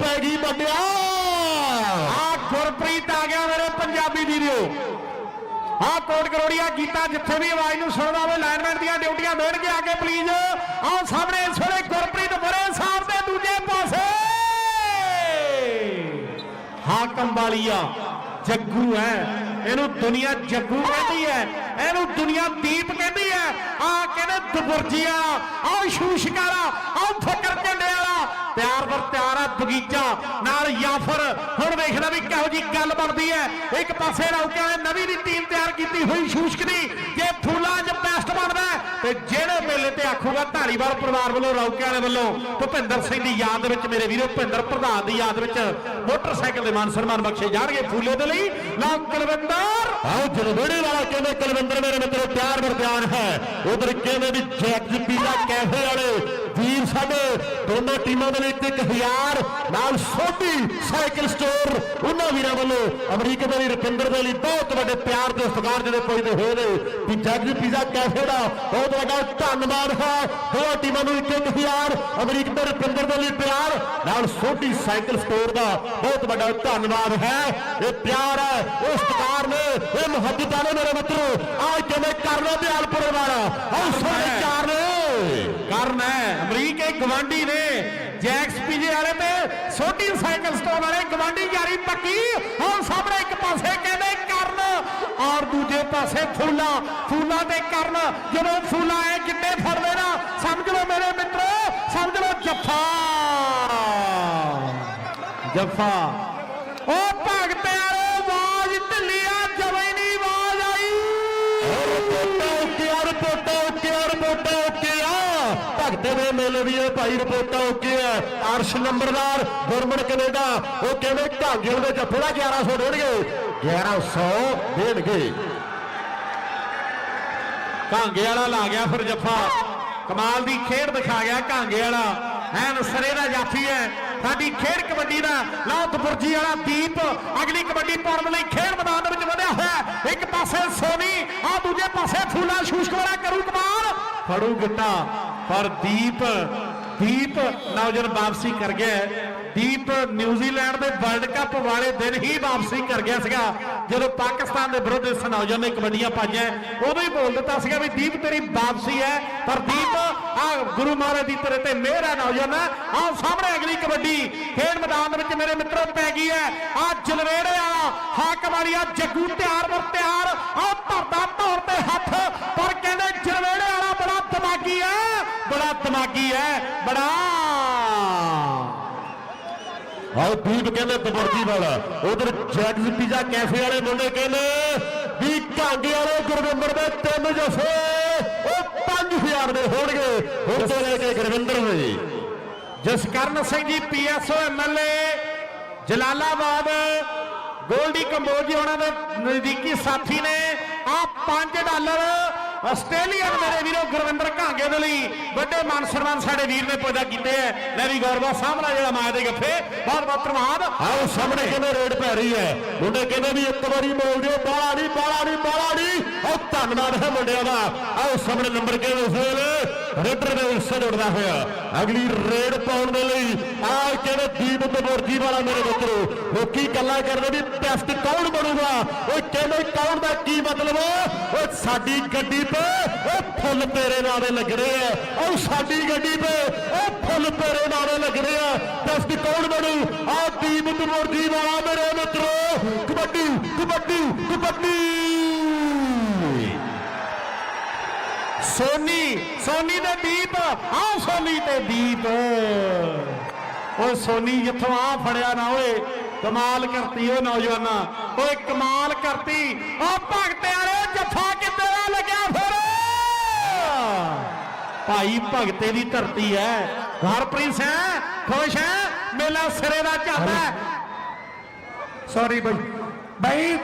ਪੈ ਗਈ ਵੱਡਿਆ। ਆ ਗੁਰਪ੍ਰੀਤ ਆ ਗਿਆ ਮੇਰੇ ਪੰਜਾਬੀ ਵੀਰੋ। ਆ ਕੋਟ ਕਰੋੜੀਆ ਗੀਤਾ ਜਿੱਥੇ ਵੀ ਆਵਾਜ਼ ਨੂੰ ਸੁਣਦਾ ਹੋਵੇ ਲਾਈਨਮੈਨ ਦੀਆਂ ਡਿਊਟੀਆਂ ਦੇਣਗੇ ਅੱਗੇ ਪਲੀਜ਼ ਆਓ ਸਾਹਮਣੇ ਇਸ ਵੇਲੇ ਗੁਰਪ੍ਰੀਤ ਬਰੇ ਸਾਹਿਬ ਦੇ ਦੂਜੇ ਪਾਸੇ। ਹਾਕਮ ਵਾਲੀਆ, ਜੱਗੂ ਹੈ ਇਹਨੂੰ ਦੁਨੀਆ ਜੱਗੂ ਕਹਿੰਦੀ ਹੈ ਇਹਨੂੰ ਦੁਨੀਆ ਦੀਪ ਕਹਿੰਦੀ ਹੈ ਆ ਕਹਿੰਦੇ ਦਬੁਰਜੀਆ, ਆ ਸ਼ੂਸ਼ਕਾਰਾ, ਆ ਫਕਰ ਝੰਡੇ ਵਾਲਾ ਪਿਆਰ ਬਰ ਤਿਆਰ ਆ ਬਗੀਚਾ, ਨਾਲ ਯਾਫਰ। ਹੁਣ ਵੇਖਦਾ ਵੀ ਕਿਹੋ ਜੀ ਗੱਲ ਬਣਦੀ ਹੈ। ਇੱਕ ਪਾਸੇ ਰੌਕਿਆਂ ਨੇ ਨਵੀਂ ਦੀ ਟੀਮ ਤਿਆਰ ਕੀਤੀ ਹੋਈ ਸ਼ੂਸ਼ਕ ਦੀ। ਜੇ ਫੂਲਾਂ 'ਚ ਬੈਸਟ ਬਣਦਾ ਤੇ ਜਿਹੜੇ ਮੇਲੇ ਤੇ ਆਖੂਗਾ ਢਾਲੀਵਾਲ ਪਰਿਵਾਰ ਵੱਲੋਂ ਰੌਕਿਆਂ ਦੇ ਵੱਲੋਂ, ਭੁਪਿੰਦਰ ਸਿੰਘ ਦੀ ਯਾਦ ਦੇ ਵਿੱਚ, ਮੇਰੇ ਵੀਰੋ ਭੁਪਿੰਦਰ ਪ੍ਰਧਾਨ ਦੀ ਯਾਦ ਵਿੱਚ ਮੋਟਰਸਾਈਕਲ ਦੇ ਮਾਨ ਸਨਮਾਨ ਬਖਸ਼ੇ ਜਾਣਗੇ ਫੂਲੇ ਦੇ ਲਈ। ਲਓ ਕੁਲਵਿੰਦਰ। ਆਓ ਜਲਵੇੜੇ ਵਾਲਾ ਕਹਿੰਦੇ, ਕੁਲਵਿੰਦਰ ਮੇਰੇ ਮਿੱਤਰੋ, ਪਿਆਰ ਬਰ ਹੈ। ਉਧਰ ਕਹਿੰਦੇ ਵੀ ਜੈਕਸ ਪੀਜ਼ਾ ਕੈਫੇ ਵਾਲੇ ਵੀਰ ਸਾਡੇ, ਦੋਨੋਂ ਟੀਮਾਂ ਦੇ ਲਈ ਇੱਕ ਇੱਕ ਹਜ਼ਾਰ ਨਾਲ ਸੋਢੀ ਸਾਈਕਲ ਸਟੋਰ ਉਹਨਾਂ ਵੀਰਾਂ ਵੱਲੋਂ ਅਮਰੀਕਾ ਦੇ ਲਈ ਰੁਪਿੰਦਰ ਦੇ ਲਈ ਬਹੁਤ ਵੱਡੇ ਪਿਆਰ ਤੇ ਸਤਿਕਾਰ ਜਿਹੜੇ ਪੁੱਜਦੇ ਹੋਏ ਨੇ। ਵੀ ਜੈਕਸ ਪੀਜ਼ਾ ਕੈਫੇ ਦਾ ਬਹੁਤ ਵੱਡਾ ਧੰਨਵਾਦ ਹੈ। ਦੋਹਾਂ ਟੀਮਾਂ ਨੂੰ ਇੱਕ ਇੱਕ ਹਜ਼ਾਰ ਅਮਰੀਕਾ ਤੇ ਰੁਪਿੰਦਰ ਦੇ ਲਈ ਪਿਆਰ ਨਾਲ ਸੋਢੀ ਸਾਈਕਲ ਸਟੋਰ ਦਾ ਬਹੁਤ ਵੱਡਾ ਧੰਨਵਾਦ ਹੈ। ਇਹ ਪਿਆਰ ਹੈ ਇਹ ਸਤਿਕਾਰ ਨੇ ਇਹ ਮੁਹੱਬਤਾਂ ਨੇ ਮੇਰੇ ਮਿੱਤਰੋ। ਆਹ ਕਿਵੇਂ ਕਰਨਾ ਦਿਆਲਪੁਰ ਵਾਲਾ? ਆਹ ਸਾਰੇ ਚਾਰ ਨੇ। ਕਰਨ ਅਮਰੀਕੇ ਗਵਾਂਡੀ ਨੇ। ਜੈਕਸ ਪੀਜੇ ਵਾਲੇ ਤੇ ਸੋਢੀ ਸਾਈਕਲ ਸਟੋਰ ਵਾਲੇ ਗਵਾਂਡੀ ਯਾਰੀ ਪੱਕੀ। ਹੁਣ ਸਾਹਮਣੇ ਇੱਕ ਪਾਸੇ ਕਹਿੰਦੇ ਕਰਨ ਔਰ ਦੂਜੇ ਪਾਸੇ ਫੂਲਾ। ਫੂਲਾ ਤੇ ਕਰਨ, ਜਦੋਂ ਫੂਲਾ ਐ ਕਿੱਡੇ ਫੜਦੇ ਨਾ। ਸਮਝ ਲਓ ਮੇਰੇ ਮਿੱਤਰੋ, ਸਮਝ ਲਓ ਜੱਫਾ। ਜੱਫਾ। ਮੇਲੇ ਰਿਪੋਰਟਾਂ ਓਕੇ ਆ ਅਰਸ਼ ਨੰਬਰਦਾਰ ਗੁਰਮਣ ਕੈਨੇਡਾ। ਉਹ ਕਹਿੰਦੇ ਢਾਂਗੇ ਦੇ ਜੱਫੇ ਦਾ 1100 ਦੇਣਗੇ। 1100 ਦੇਣਗੇ। ਕਾਂਗੇ ਵਾਲਾ ਲਾ ਗਿਆ ਫਿਰ ਜੱਫਾ। ਕਮਾਲ ਦੀ ਖੇਡ ਦਿਖਾ ਗਿਆ ਕਾਂਗੇ ਵਾਲਾ। ਐਨ ਸਰੇ ਦਾ ਜਾਫੀ ਹੈ। ਸਾਡੀ ਖੇਡ ਕਬੱਡੀ ਦਾ ਲੌਤ ਬੁਰਜੀ ਵਾਲਾ ਦੀਪ ਅਗਲੀ ਕਬੱਡੀ ਪਾਉਣ ਲਈ ਖੇਡ ਮੈਦਾਨ ਦੇ ਵਿੱਚ ਵਧਿਆ ਹੋਇਆ ਇੱਕ ਪਾਸੇ ਸੋਨੀ ਆ ਦੂਜੇ ਪਾਸੇ ਫੂਲਾ ਸ਼ੂਸ਼ਕ ਕਰੂ ਕਮਾਲ। ਫੜੂ ਗਿੱਟਾ। ਪਰ ਦੀਪ ਦੀਪ ਨੌਜਵਾਨ ਵਾਪਸੀ ਕਰ ਗਿਆ ਦੀਪ ਨਿਊਜ਼ੀਲੈਂਡ ਦੇ ਵਰਲਡ ਕੱਪ ਵਾਲੇ ਦਿਨ ਹੀ ਵਾਪਸੀ ਕਰ ਗਿਆ ਸੀਗਾ। ਜਦੋਂ ਪਾਕਿਸਤਾਨ ਦੇ ਵਿਰੁੱਧ ਇਸ ਨੌਜਵਾਨ ਨੇ ਕਬੱਡੀਆਂ ਪਾਈਆਂ। ਉਦੋਂ ਹੀ ਬੋਲ ਦਿੱਤਾ ਸੀਗਾ ਵੀ ਦੀਪ ਤੇਰੀ ਵਾਪਸੀ ਹੈ। ਪਰ ਦੀਪ, ਆ ਗੁਰੂ ਮਹਾਰਾਜ ਦੀ ਤੇਰੇ ਤੇ ਮਿਹਰ ਹੈ ਨੌਜਵਾਨ। ਆ ਸਾਹਮਣੇ ਅਗਲੀ ਕਬੱਡੀ। ਖੇਡ ਮੈਦਾਨ ਦੇ ਵਿੱਚ ਮੇਰੇ ਮਿੱਤਰੋ, ਪੈ ਗਈ ਹੈ। ਆ ਜਲਵੇੜੇ ਵਾਲਾ ਹਾਕਮ ਵਾਲੀਆ ਜੱਗੂ ਤਿਆਰ ਬਰ ਤਿਆਰ। ਆ ਧਰਦਾ ਧੌਰ ਤੇ ਹੱਥ ਪਰ ਕਹਿੰਦੇ ਜਲਵੇੜੇ ਵਾਲਾ ਬੜਾ ਦਿਮਾਗੀ ਹੈ ਬੜਾ ਦਿਮਾਗੀ ਹੈ ਬੜਾ। ਆਓ ਦੀਪ ਕਹਿੰਦੇ ਦਬਰਜੀ ਵਾਲਾ। ਉਧਰ ਜੈਕਸ ਪੀਜ਼ਾ ਕੈਫੇ ਵਾਲੇ ਮੁੰਡੇ ਕਹਿੰਦੇ ਵੀ ਕਾਂਗੇ ਵਾਲੇ ਗੁਰਵਿੰਦਰ ਦੇ ਤਿੰਨ ਜਫੇ ਉਹ 5000 ਦੇ ਹੋਣਗੇ। ਹੁਣ ਤੋਂ ਲੈ ਕੇ ਗੁਰਵਿੰਦਰ ਦੇ ਜਸਕਰਨ ਸਿੰਘ ਜੀ ਪੀਐਸਓ ਐਮਐਲਏ ਜਲਾਲਾਬਾਦ ਗੋਲਡੀ ਕੰਬੋਜੀ ਉਹਨਾਂ ਦੇ ਨਜ਼ਦੀਕੀ ਸਾਥੀ ਨੇ। ਆ 5 ਡਾਲਰ ਆਸਟ੍ਰੇਲੀਅਨ ਮੇਰੇ ਵੀਰੋ ਗੁਰਵਿੰਦਰ ਘਾਂਗੇ ਦੇ ਲਈ ਵੱਡੇ ਮਾਨ ਸਨਮਾਨ ਸਾਡੇ ਵੀਰ ਨੇ ਪੈਦਾ ਕੀਤੇ ਐ ਲੈ ਵੀ ਗੌਰਵਾ ਸਾਹਮਣਾ ਜਿਹੜਾ ਮਾਇਆ ਦੇ ਗੱਫੇ ਬਹੁਤ ਬਹੁਤ ਧੰਨਵਾਦ। ਆਓ ਸਾਹਮਣੇ ਕਹਿੰਦੇ ਰੇਡ ਪੈ ਰਹੀ ਹੈ? ਮੁੰਡੇ ਕਹਿੰਦੇ ਵੀ ਇੱਕ ਵਾਰੀ ਬੋਲ ਦਿਓ ਬਾਲਾ ਨਹੀਂ ਬਾਲਾ ਨਹੀਂ ਬਾਲਾ ਨਹੀਂ ਉਹ ਧੰਨਵਾਦ ਹੈ ਮੁੰਡਿਆਂ ਦਾ। ਆਓ ਸਾਹਮਣੇ ਨੰਬਰ ਕਹਿੰਦੇ ਉਸ ਵੇਲੇ ਰੇਡਰ ਦੇ ਹਿੱਸੇ ਜੁੜਦਾ ਹੋਇਆ। ਅਗਲੀ ਰੇਡ ਪਾਉਣ ਦੇ ਲਈ ਆ ਕਹਿੰਦੇ ਦੀਪ ਤਬੋਰਜੀ ਵਾਲਾ ਮੇਰੇ ਮਿੱਤਰੋ? ਲੋਕੀ ਗੱਲਾਂ ਕਰਦੇ ਵੀ ਟੈਸਟ ਕੌਣ ਬਣੂਗਾ? ਉਹ ਕਹਿੰਦੇ ਕੌਣ ਦਾ ਕੀ ਮਤਲਬ ਸਾਡੀ ਗੱਡੀ ਤੇ ਉਹ ਫੁੱਲ ਤੇਰੇ ਨਾਲੇ ਲੱਗਣੇ ਆ। ਉਹ ਸਾਡੀ ਗੱਡੀ ਤੇ ਉਹ ਫੁੱਲ ਤੇਰੇ ਨਾਲੇ ਲੱਗਣੇ ਆ। ਟੈਸਟ ਕੌਣ ਬਣੂ? ਆ ਦੀਪ ਤਬੋਰਜੀ ਵਾਲਾ ਮੇਰੇ ਮਿੱਤਰੋ। ਕਬੱਡੀ ਕਬੱਡੀ ਕਬੱਡੀ। ਸੋਨੀ ਸੋਨੀ ਦੇ ਦੀਪ। ਆ ਸੋਨੀ ਤੇ ਦੀਪ। ਓਏ ਸੋਨੀ, ਜਿੱਥੋਂ ਆ ਫੜਿਆ ਨਾ ਓਏ, ਕਮਾਲ ਕਰਤੀ ਓ ਨੌਜਵਾਨਾਂ। ਓਏ ਕਮਾਲ ਕਰਤੀ। ਓ ਭਗਤੇ ਵਾਲੇ ਜੱਫਾ ਭਾਈ ਭਗਤੇ ਦੀ ਧਰਤੀ ਹੈ। ਹਰਪ੍ਰੀਤ ਸਿੰਘ ਖੁਸ਼ ਹੈ? ਮੇਲਾ ਸਿਰੇ ਦਾ ਚੱਲਦਾ ਸੌਰੀ ਬਾਈ। ਬਾਈ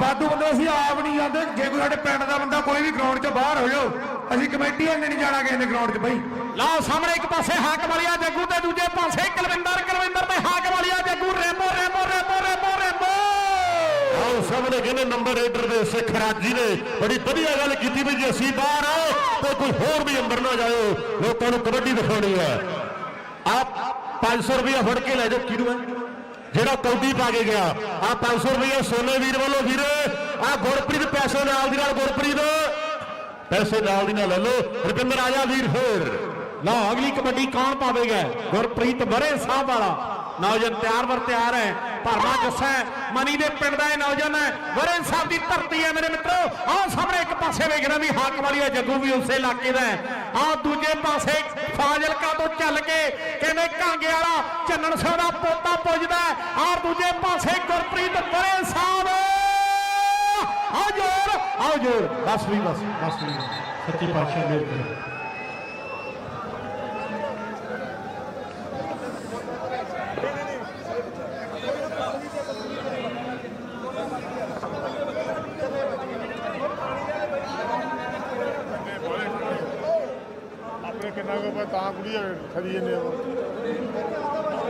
ਬਾਦੂ ਬੰਦੇ ਅਸੀਂ ਆਪ ਨਹੀਂ ਜਾਂਦੇ। ਜੇ ਕੋਈ ਸਾਡੇ ਪਿੰਡ ਦਾ ਬੰਦਾ ਕੋਈ ਵੀ ਗਰਾਊਂਡ 'ਚ ਬਾਹਰ ਹੋ ਜਾਓ ਅਸੀਂ ਕਮੇਟੀ ਵਾਲੇ ਨਹੀਂ ਜਾਣਾ ਕਿਸੇ ਦੇ ਗਰਾਊਂਡ 'ਚ ਬਾਈ। ਲਓ ਸਾਹਮਣੇ ਇੱਕ ਪਾਸੇ ਹਾਕ ਵਾਲੀਆ ਜੱਗੂ ਤੇ ਦੂਜੇ ਪਾਸੇ ਕੁਲਵਿੰਦਰ ਕੁਲਵਿੰਦਰ ਤੇ ਹਾਕ ਵਾਲੀਆ ਜੱਗੂ। ਰੇਮੋ ਰੇਮੋ ਰੇਮੋ ਰੇਮੋ ਰੇਮੋ ਆਓ ਸਾਹਮਣੇ ਕਹਿੰਦੇ ਨੰਬਰ ਰੇਡਰ ਦੇ ਸਿੱਖ ਰਾਜੀ ਨੇ। ਬੜੀ ਵਧੀਆ ਗੱਲ ਕੀਤੀ ਵੀ ਜੇ ਅਸੀਂ ਬਾਹਰ ਤੇ ਕੋਈ ਹੋਰ ਵੀ ਅੰਦਰ ਨਾ ਜਾਇਓ ਲੋਕਾਂ ਨੂੰ ਕਬੱਡੀ ਦਿਖਾਉਣੀ ਹੈ। ਆਪ 500 ਰੁਪਏ ਫੜ ਕੇ ਲੈ ਜਾਓ, ਕਿਹਨੂੰ ਹੈ? ਜਿਹੜਾ ਕੌਡੀ ਪਾ ਕੇ ਗਿਆ। ਆ 500 ਰੁਪਏ ਸੋਨੇ ਵੀਰ ਵੱਲੋਂ ਵੀਰ ਆ ਗੁਰਪ੍ਰੀਤ ਪੈਸੇ ਨਾਲ ਦੀ ਨਾਲ, ਗੁਰਪ੍ਰੀਤ। ਪੈਸੇ ਨਾਲ ਦੀ ਨਾਲ ਲੈ ਲਓ। ਰੁਪਿੰਦਰ ਆਜਾ ਵੀਰ ਫੇਰ। ਲਓ, ਅਗਲੀ ਕਬੱਡੀ ਕੌਣ ਪਾਵੇਗਾ? ਗੁਰਪ੍ਰੀਤ ਬਰੇ ਸਾਹਿਬ ਵਾਲਾ। ਨੌਜਵਾਨ ਤਿਆਰ ਵਰ ਤਿਆਰ ਹੈ। ਭਰਮਾ ਜੱਸਾ ਮਨੀ ਦੇ ਪਿੰਡ ਦਾ ਇਹ ਨੌਜਵਾਨ ਹੈ। ਬਰੇ ਸਾਹਿਬ ਦੀ ਧਰਤੀ ਹੈ ਮੇਰੇ ਮਿੱਤਰੋ। ਆਹ ਸਾਹਮਣੇ ਇੱਕ ਪਾਸੇ ਵੇਖਣਾ ਵੀ ਹਾਕ ਵਾਲੀ ਹੈ, ਜੱਗੂ ਵੀ ਉਸੇ ਇਲਾਕੇ ਦਾ ਹੈ। ਆਹ ਦੂਜੇ ਪਾਸੇ ਫਾਜ਼ਿਲਕਾ ਤੋਂ ਚੱਲ ਕੇ ਕਹਿੰਦੇ ਕਾਂਗੇ ਵਾਲਾ ਚੰਨਣ ਸਿੰਘ ਦਾ ਪੋਤਾ ਪੁੱਜਦਾ ਆਹ ਦੂਜੇ ਪਾਸੇ ਗੁਰਪ੍ਰੀਤ ਬਰੇ ਸਾਹਿਬ। ਆਓ ਜੋਰ ਆਓ ਜੋਰ। ਬਸ ਵੀ, ਬਸ ਬਸ ਵੀ। ਸੱਚੀ ਪਾਤਸ਼ਾਹ ਮੇਰ ਕਰੋ ਆਪਣੇ ਕਿੰਨਾ ਕੋ ਪਤਾ ਤਾਂ ਕੁੜੀ ਖੜੀ ਜੰਨੇ ਉਹ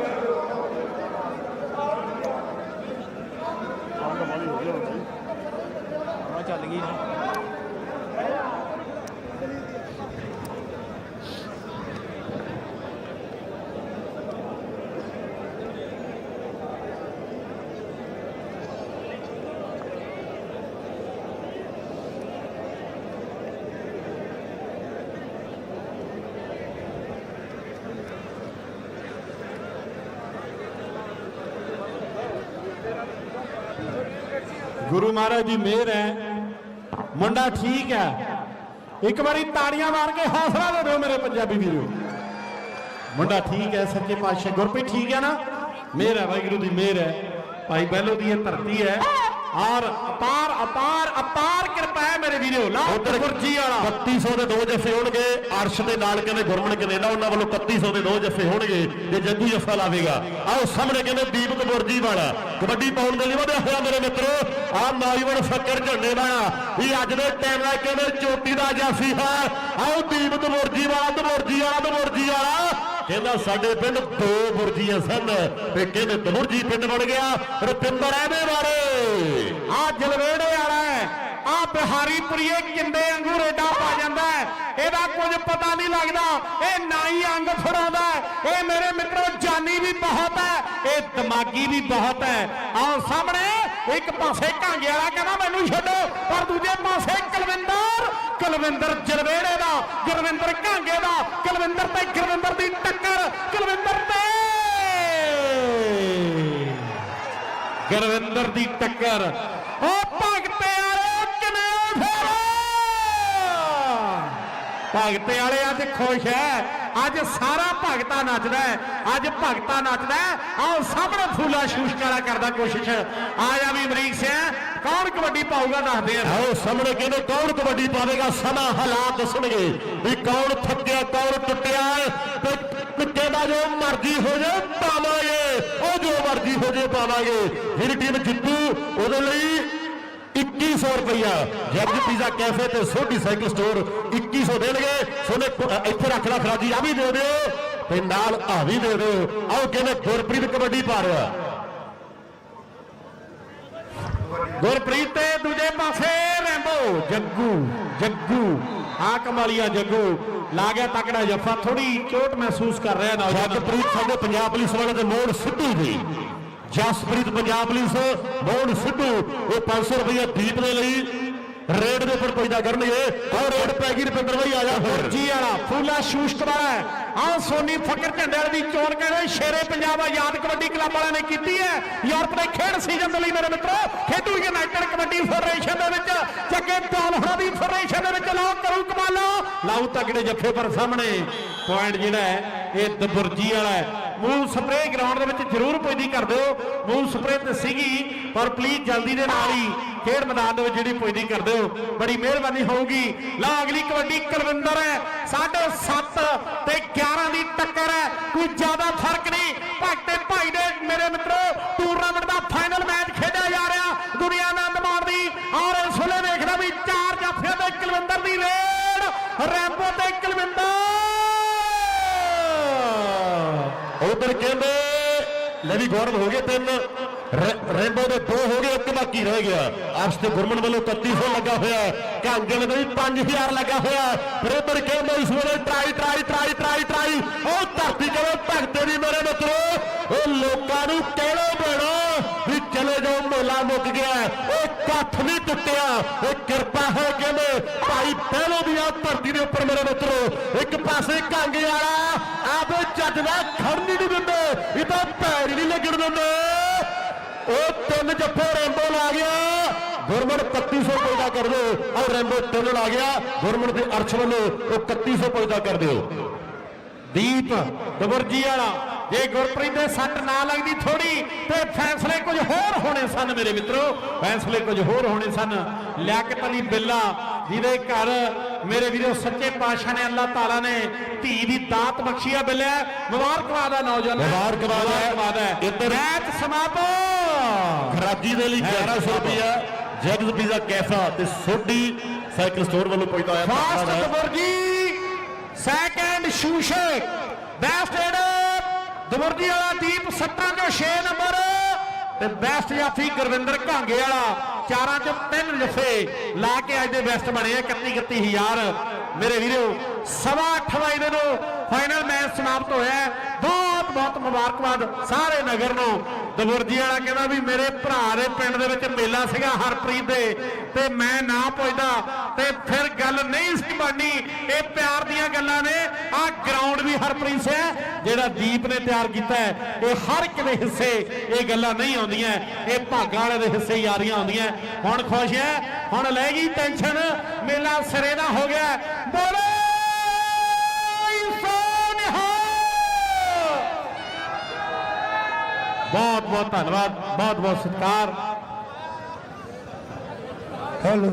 ਗੁਰੂ ਮਹਾਰਾਜ ਦੀ ਮਿਹਰ ਹੈ। ਮੁੰਡਾ ਠੀਕ ਹੈ। ਇੱਕ ਵਾਰੀ ਤਾੜੀਆਂ ਮਾਰ ਕੇ ਹੌਸਲਾ ਦੇ ਦਿਓ ਮੇਰੇ ਪੰਜਾਬੀ ਵੀਰੋ। ਮੁੰਡਾ ਠੀਕ ਹੈ, ਸੱਚੇ ਪਾਤਸ਼ਾਹ। ਗੁਰਪ੍ਰੀਤ, ਠੀਕ ਹੈ ਨਾ? ਮਿਹਰ ਹੈ, ਵਾਹਿਗੁਰੂ ਦੀ ਮਿਹਰ ਹੈ। ਭਾਈ ਬਹਿਲੋ ਦੀ ਇਹ ਧਰਤੀ ਹੈ। ਔਰ ਅਪਾਰ ਅਪਾਰ ਅਪਾਰ ਕਿਰਪਾ ਮੇਰੇ ਵੀਰੋ ਲਾ ਉਧਰ ਗੁਰਜੀ ਵਾਲਾ। 3100 ਦੇ ਦੋ ਜੱਫੇ ਹੋਣਗੇ ਅਰਸ਼ ਦੇ ਨਾਲ ਕਹਿੰਦੇ ਗੁਰਮਣ ਕਨੇਡਾ ਉਹਨਾਂ ਵੱਲੋਂ 3100 ਦੇ ਦੋ ਜੱਫੇ ਹੋਣਗੇ ਤੇ ਜੱਗੂ ਜੱਫਾ ਲਾਵੇਗਾ। ਆਓ ਸਾਹਮਣੇ ਕਹਿੰਦੇ ਦੀਪਕ ਬੁਰਜੀ ਵਾਲਾ। ਕਬੱਡੀ ਪਾਉਣ ਦੇ ਲਈ ਵਧਿਆ ਹੋਇਆ ਮੇਰੇ ਮਿੱਤਰੋ ਆ ਨੌਜਵਾਨ ਫੱਕਰ ਝੰਡੇ ਵਾਲਾ ਵੀ ਅੱਜ ਦੇ ਟਾਈਮ ਨਾਲ ਕਹਿੰਦੇ ਚੋਟੀ ਦਾ ਜਾਫੀ ਹੈ। ਆਓ ਦੀਪਕ ਬੁਰਜੀ ਵਾਲਾ ਤੇ ਬੁਰਜੀ ਵਾਲਾ ਤੇ ਬੁਰਜੀ ਵਾਲਾ। ਕਹਿੰਦਾ ਸਾਡੇ ਪਿੰਡ ਦੋ ਬੁਰਜੀਆਂ ਸਨ ਤੇ ਕਹਿੰਦੇ ਦਬੁਰਜੀ ਪਿੰਡ ਬਣ ਗਿਆ। ਰੁਪਿੰਦਰ ਐਵੇਂ ਬਾਰੇ ਆ ਜਲਵੇੜੇ ਵਾਲਾ ਹੈ ਆ ਕਿੰਦੇ ਵਾਂਗੂ ਰੇਡਾ ਪਾ ਜਾਂਦਾ ਇਹਦਾ ਕੁਝ ਪਤਾ ਨਹੀਂ ਲੱਗਦਾ। ਇਹ ਨਾਈ ਅੰਗ ਫੜਾਉਂਦਾ ਇਹ ਮੇਰੇ ਮਿੱਤਰੋ, ਜਾਨੀ ਵੀ ਬਹੁਤ ਹੈ। ਇਹ ਦਿਮਾਗੀ ਵੀ ਬਹੁਤ ਹੈ। ਆਹ ਸਾਹਮਣੇ ਇੱਕ ਪਾਸੇ ਕਾਂਗੇ ਵਾਲਾ ਕਹਿੰਦਾ, ਮੈਨੂੰ ਛੱਡੋ। ਪਰ ਦੂਜੇ ਪਾਸੇ ਕੁਲਵਿੰਦਰ ਕੁਲਵਿੰਦਰ ਜਲਵੇੜੇ ਦਾ ਗੁਰਵਿੰਦਰ ਕਾਂਗੇ ਦਾ, ਕੁਲਵਿੰਦਰ ਤੇ ਗੁਰਵਿੰਦਰ ਦੀ ਟੱਕਰ, ਕੁਲਵਿੰਦਰ ਤੇ। ਗੁਰਵਿੰਦਰ ਦੀ ਟੱਕਰ। ਉਹ ਭਗਤੇ ਵਾਲੇ ਅੱਜ ਖੁਸ਼ ਹੈ ਅੱਜ ਸਾਰਾ ਭਗਤਾ ਨੱਚਦਾ ਹੈ ਅੱਜ ਭਗਤਾ ਨੱਚਦਾ ਆਓ ਸਾਹਮਣੇ ਫੂਲਾ ਸ਼ੂਸ਼ ਕਰਦਾ ਕੋਸ਼ਿਸ਼। ਆ ਜਾ ਵੀ ਅਮਰੀਕ ਸਿੰਘ। ਕੌਣ ਕਬੱਡੀ ਪਾਊਗਾ ਦੱਸਦੇ ਆ। ਆਓ ਸਾਹਮਣੇ ਕਹਿੰਦੇ ਕੌਣ ਕਬੱਡੀ ਪਾਵੇਗਾ? ਸਮਾਂ ਹਾਲਾਤ ਦੱਸਣਗੇ ਵੀ ਕੌਣ ਥੱਕਿਆ, ਕੌਣ ਟੁੱਟਿਆ ਤੇ ਟੁੱਟੇ ਦਾ ਜੋ ਮਰਜ਼ੀ ਹੋ ਜੇ, ਪਾਵਾਂਗੇ। ਉਹ ਜੋ ਮਰਜ਼ੀ ਹੋ ਜੇ, ਪਾਵਾਂਗੇ। ਜਿਹੜੀ ਟੀਮ ਜਿੱਤੂ, ਉਹਦੇ ਲਈ 2100 ਰੁਪਇਆ ਜੱਜ ਪੀਜ਼ਾ ਕੈਫੇ ਤੇ ਸੋਢੀ ਸਾਈਕਲ ਸਟੋਰ 2100 ਦੇਣਗੇ। ਸੋਨੇ ਇੱਥੇ ਰੱਖ ਲੈ ਖਰਾਜੀ ਆ ਵੀ ਦੇ ਦਿਓ। ਤੇ ਨਾਲ ਆ ਵੀ ਦੇ ਦਿਓ। ਆਓ ਕਹਿੰਦੇ ਗੁਰਪ੍ਰੀਤ ਕਬੱਡੀ ਪਾ ਰਿਹਾ ਗੁਰਪ੍ਰੀਤ ਤੇ ਦੂਜੇ ਪਾਸੇ ਰੈਂਬੋ, ਜੱਗੂ ਜੱਗੂ ਆ ਕਮਾਲੀਆ ਜੱਗੂ। ਲਾ ਗਿਆ ਤਕੜਾ ਜੱਫਾ ਥੋੜੀ ਚੋਟ ਮਹਿਸੂਸ ਕਰ ਰਿਹਾ ਨੌਜਵਾਨ। ਜਗਪ੍ਰੀਤ ਸਾਡੇ ਪੰਜਾਬ ਪੁਲਿਸ ਵਾਲੇ ਦੇ ਮੋੜ ਸਿੱਧੂ ਜੀ ਜਸਪ੍ਰੀਤ ਪੰਜਾਬ ਪੁਲਿਸ ਮੋੜ ਸਿੱਧੂ। ਉਹ 500 ਰੁਪਏ ਦੀਪ ਦੇ ਲਈ ਰੇਡ ਦੇ ਉੱਪਰ ਪੈਦਾ ਕਰਨਗੇ। ਔਰ ਰੇਡ ਪੈ ਗਈ, ਰੁਪਿੰਦਰ ਭਾਈ ਆ ਜਾ ਫਿਰ। ਜੀ ਵਾਲਾ, ਫੂਲਾ ਸ਼ੂਸ਼ਟ ਵਾਲਾ ਆਹ ਸੋਨੀ ਫਕਰ ਝੰਡੇ ਵਾਲੇ ਦੀ ਚੋਣ ਕਹਿੰਦੇ ਸ਼ੇਰੇ ਪੰਜਾਬ ਆਜ਼ਾਦ ਕਬੱਡੀ ਕਲੱਬ ਵਾਲਿਆਂ ਨੇ ਕੀਤੀ ਹੈ। ਯੂਰਪ ਦੇ ਖੇਡ ਸੀਜ਼ਨ ਦੇ ਲਈ ਮੇਰੇ ਮਿੱਤਰੋ, ਖੇਡੂ ਯੂਨਾਈਟਿਡ ਕਬੱਡੀ ਫੈਡਰੇਸ਼ਨ ਦੇ ਵਿੱਚ ਜੱਗੇ ਪਾਲ ਹੋਣਾ ਦੀ ਫੈਡਰੇਸ਼ਨ ਦੇ ਵਿੱਚ, ਲਾਓ ਕਰੂ ਕਮਾਲੋ। ਲਾਓ ਤਗੜੇ ਜੱਫੇ ਪਰ ਸਾਹਮਣੇ। ਪੁਆਇੰਟ ਜਿਹੜਾ ਹੈ ਇਹ ਦਬੁਰਜੀ ਵਾਲਾ ਹੈ। ਮੂਲ ਸਪਰੇ ਗਰਾਊਂਡ ਦੇ ਵਿੱਚ ਜ਼ਰੂਰ ਪੁੱਜਦੀ ਕਰ ਦਿਓ। ਮੂਲ ਸਪਰੇ ਤੇ ਸੀਗੀ, ਪਰ ਪਲੀਜ਼ ਜਲਦੀ ਦੇ ਨਾਲ ਹੀ ਖੇਡ ਮੈਦਾਨ ਦੇ ਵਿੱਚ ਜਿਹੜੀ ਪੁੱਜਦੀ ਕਰ ਦਿਓ। ਬੜੀ ਮਿਹਰਬਾਨੀ ਹੋਊਗੀ। ਲਾ ਅਗਲੀ ਕਬੱਡੀ ਕੁਲਵਿੰਦਰ ਹੈ। 7.5 ਤੇ 11 ਦੀ ਟੱਕਰ ਹੈ। ਕੋਈ ਜ਼ਿਆਦਾ ਫ਼ਰਕ ਨਹੀਂ। ਭਗਤੇ ਭਾਈ ਦੇ ਮੇਰੇ ਮਿੱਤਰੋ ਟੂਰਨਾਮੈਂਟ ਦਾ ਫਾਈਨਲ ਮੈਚ ਖੇਡਿਆ ਜਾ ਰਿਹਾ। ਦੁਨੀਆ ਆਨੰਦ ਮਾਣਦੀ ਔਰ ਇਸ ਵੇਲੇ ਵੇਖਦਾ ਵੀ ਚਾਰ ਜਾਫੀਆਂ ਦੇ ਕੁਲਵਿੰਦਰ ਦੀ ਰੇਡ। ਰੈਂਬੋ ਤੇ ਕੁਲਵਿੰਦਰ ਉਧਰ ਕਹਿੰਦੇ, ਲੈ ਵੀ ਗੌਰਵ ਹੋ ਗਏ ਤਿੰਨ। ਰੈ- ਰੈਂਬੋ ਦੇ ਦੋ ਹੋ ਗਏ, ਇੱਕ ਬਾਕੀ ਰਹਿ ਗਿਆ। ਅਰਸ਼ ਤੇ ਗੁਰਮਨ ਵੱਲੋਂ 3100 ਲੱਗਾ ਹੋਇਆ ਹੈ। ਦੇ ਵੀ 5000 ਲੱਗਾ ਹੋਇਆ ਫਿਰ ਉਧਰ ਕਹਿੰਦਾ, ਇਸ ਵੇਲੇ try try try try try. ਉਹ ਧਰਤੀ ਕਰੇ ਭਗਤੇ ਦੀ ਮੇਰੇ ਮਿੱਤਰੋ, ਉਹ ਲੋਕਾਂ ਨੂੰ ਕਹਿਣਾ ਪੈਣਾ ਵੀ ਚਲੇ ਜਾਓ, ਮੇਲਾ ਮੁੱਕ ਗਿਆ ਉਹ ਕੱਠ ਨਹੀਂ ਟੁੱਟਿਆ। ਇਹ ਕਿਰਪਾ ਹੈ ਕਹਿੰਦੇ, ਭਾਈ ਪਹਿਲੋ ਦੀ ਆ ਧਰਤੀ ਦੇ ਉੱਪਰ ਮੇਰੇ ਮਿੱਤਰੋ। ਇੱਕ ਪਾਸੇ ਕਾਂਗੇ ਵਾਲਾ ਆਪੇ ਚੱਜ ਦਾ ਉਹ ਤਿੰਨ ਜੱਫੇ ਰੈਂਬੋ ਲਾ ਗਿਆ। ਗੁਰਮਨ 3100 ਪੈਦਾ ਕਰ ਦਿਓ ਔਰ ਰੈਂਬੋ ਤਿੰਨ ਲਾ ਗਿਆ। ਗੁਰਮਨ ਤੇ ਅਰਸ਼ ਵੱਲੋਂ ਉਹ 3100 ਪੈਦਾ ਕਰ ਦਿਓ। ਦੀਪ ਦਬਰਜੀ ਵਾਲਾ ਜੇ ਗੁਰਪ੍ਰੀਤ ਦੇ ਸੱਟ ਨਾ ਲੱਗਦੀ ਥੋੜੀ ਤੇ ਫੈਸਲੇ ਕੁਝ ਹੋਰ ਹੋਣੇ ਸਨ ਮੇਰੇ ਮਿੱਤਰੋ। ਫੈਸਲੇ ਕੁਝ ਹੋਰ ਹੋਣੇ ਸਨ। ਲਿਆਕਤ ਅਲੀ ਬਿੱਲਾ ਜਿਹਦੇ ਘਰ ਮੇਰੇ ਵੀਰੋ ਸੱਚੇ ਪਾਤਸ਼ਾਹ ਨੇ ਅੱਲਾਹ ਤਾਲਾ ਨੇ ਧੀ ਦੀ ਦਾਤ ਬਖਸ਼ੀ ਆ ਬਿੱਲਿਆ ਮੁਬਾਰਕਬਾਦ ਹੈ ਨੌਜਵਾਨ। ਮੁਬਾਰਕਬਾਦ ਹੈ ਇੱਧਰ- ਮੈਚ ਸਮਾਪਤ। ਖਰਾਜੀ ਦੇ ਲਈ 1100 ਰੁਪਇਆ ਜੈਗਜ਼ ਪੀਜ਼ਾ ਕੈਫਾ ਤੇ ਸੋਢੀ ਸਾਈਕਲ ਸਟੋਰ ਵੱਲੋਂ ਪੈਦਾ ਹੋਇਆ ਫਾਸਟ। ਦਬਰਜੀ ਸੈਕੰਡ ਸ਼ੂਸ਼ੇਕ ਬੈਸਟ ਏਡਰ ਦਬਰਜੀ ਵਾਲਾ ਦੀਪ ਸੱਤਾਂ ਚੋਂ 6 ਨੰਬਰ ਤੇ ਬੈਸਟ ਜਾਫੀ ਗੁਰਵਿੰਦਰ ਘਾਂਗੇ ਵਾਲਾ ਚਾਰਾਂ ਚੋਂ ਤਿੰਨ ਜੱਫੇ ਲਾ ਕੇ ਅੱਜ ਦੇ ਬੈਸਟ ਬਣੇ ਆ 31 31000 ਮੇਰੇ ਵੀਰੋ ਸਵਾ 8 ਵਜੇ ਨੂੰ ਫਾਈਨਲ ਮੈਚ ਸਮਾਪਤ ਹੋਇਆ ਹੈ। ਬਹੁਤ ਮੁਬਾਰਕਬਾਦ ਸਾਰੇ ਨਗਰ ਨੂੰ। ਦਬੁਰਜੀ ਵਾਲਾ ਕਹਿੰਦਾ ਵੀ ਮੇਰੇ ਭਰਾ ਦੇ ਪਿੰਡ ਦੇ ਵਿੱਚ ਮੇਲਾ ਸੀਗਾ ਹਰਪ੍ਰੀਤ ਦੇ। ਤੇ ਮੈਂ ਨਾ ਪੁੱਛਦਾ, ਤੇ ਫਿਰ ਗੱਲ ਨਹੀਂ ਸੀ ਬਣਨੀ। ਇਹ ਪਿਆਰ ਦੀਆਂ ਗੱਲਾਂ ਨੇ। ਆਹ ਗਰਾਊਂਡ ਵੀ ਹਰਪ੍ਰੀਤ ਹੈ, ਜਿਹੜਾ ਦੀਪ ਨੇ ਤਿਆਰ ਕੀਤਾ ਹੈ। ਇਹ ਹਰ ਇੱਕ ਦੇ ਹਿੱਸੇ ਇਹ ਗੱਲਾਂ ਨਹੀਂ ਆਉਂਦੀਆਂ। ਇਹ ਭਾਗਾਂ ਵਾਲੇ ਦੇ ਹਿੱਸੇ ਹੀ ਆ ਰਹੀਆਂ ਆਉਂਦੀਆਂ। ਹੁਣ ਖੁਸ਼ ਹੈ, ਹੁਣ ਲੈ ਗਈ ਟੈਨਸ਼ਨ ਮੇਲਾ ਸਿਰੇ ਦਾ ਹੋ ਗਿਆ। ਬੋਲੇ! ਬਹੁਤ ਬਹੁਤ ਧੰਨਵਾਦ ਬਹੁਤ ਬਹੁਤ ਸਤਿਕਾਰ ਹੈਲੋ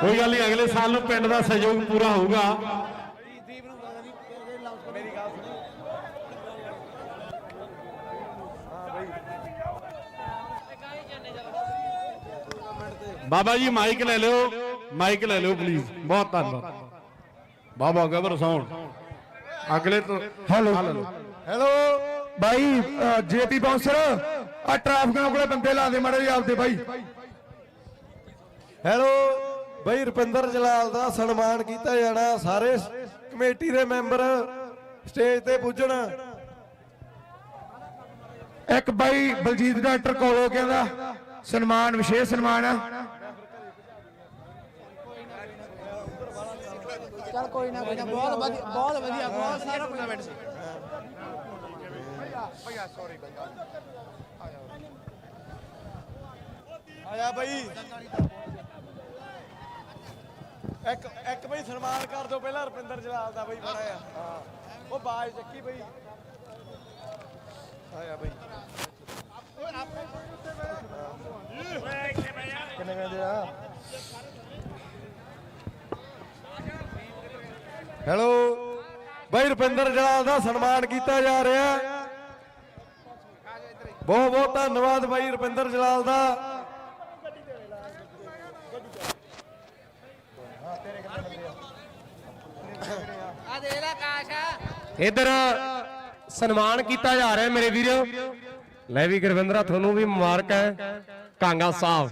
ਕੋਈ ਗੱਲ ਨਹੀਂ ਅਗਲੇ ਸਾਲ ਨੂੰ ਪਿੰਡ ਦਾ ਸਹਿਯੋਗ ਪੂਰਾ ਹੋਊਗਾ ਬਾਬਾ ਜੀ ਮਾਈਕ ਲੈ ਲਿਓ ਮਾਈਕ ਲੈ ਲਿਓ ਪਲੀਜ਼ ਬਹੁਤ ਧੰਨਵਾਦ। ਬਾਬਾ ਗਬਰ ਸੌਣ। ਅਗਲੇ ਤੋਂ ਹੈਲੋ ਹੈਲੋ ਬਾਈ ਜੇਪੀ ਬਾਉਂਸਰ ਆ ਟ੍ਰੈਫਿਕਾਂ ਕੋਲੇ ਬੰਦੇ ਲਾ ਦੇ ਮਾੜੇ ਆਪਦੇ ਬਾਈ। ਹੈਲੋ ਬਈ ਰੁਪਿੰਦਰ ਜਲਾਲ ਦਾ ਸਨਮਾਨ ਕੀਤਾ ਜਾਣਾ। ਸਾਰੇ ਕਮੇਟੀ ਦੇ ਮੈਂਬਰ ਸਟੇਜ ਤੇ ਪੁੱਜਣ। ਇੱਕ ਬਾਈ ਬਲਜੀਤ ਡਾਕਟਰ ਕੋਲੋਂ ਕਹਿੰਦਾ ਸਨਮਾਨ ਵਿਸ਼ੇਸ਼ ਸਨਮਾਨ ਆ। ਚੱਲ ਕੋਈ ਨਾ ਕੋਈ ਨਾ ਬਹੁਤ ਵਧੀਆ ਬਹੁਤ ਵਧੀਆ ਬਹੁਤ ਸਾਰਾ ਟੂਰਨਾਮੈਂਟ ਸੀ। ਆਇਆ ਬਈ। ਇੱਕ ਇੱਕ ਬਈ ਸਨਮਾਨ ਕਰ ਦਿਓ ਪਹਿਲਾਂ ਰੁਪਿੰਦਰ ਜਲਾਲ ਦਾ ਬਈ ਬੜਾ ਆ ਹਾਂ। ਉਹ ਬਾਜ ਚੱਕੀ ਬਈ। ਆਇਆ ਬਈ। ਕਿੰਨੇ ਕਹਿੰਦੇ ਆ? ਹੈਲੋ। ਬਈ ਰੁਪਿੰਦਰ ਜਲਾਲ ਦਾ ਸਨਮਾਨ ਕੀਤਾ ਜਾ ਰਿਹਾ। ਬਹੁਤ ਬਹੁਤ ਧੰਨਵਾਦ ਬਾਈ ਰੁਪਿੰਦਰ ਜਲਾਲ ਦਾ। ਆ ਦੇ ਲੈ ਕਾਸ਼ਾ ਇਧਰ ਸਨਮਾਨ ਕੀਤਾ ਜਾ ਰਿਹਾ ਮੇਰੇ ਵੀਰੋ। ਲੈ ਵੀ ਗੁਰਵਿੰਦਰਾ ਤੁਹਾਨੂੰ ਵੀ ਮੁਬਾਰਕ ਹੈ। ਕਾਂਗਾ ਸਾਹਿਬ।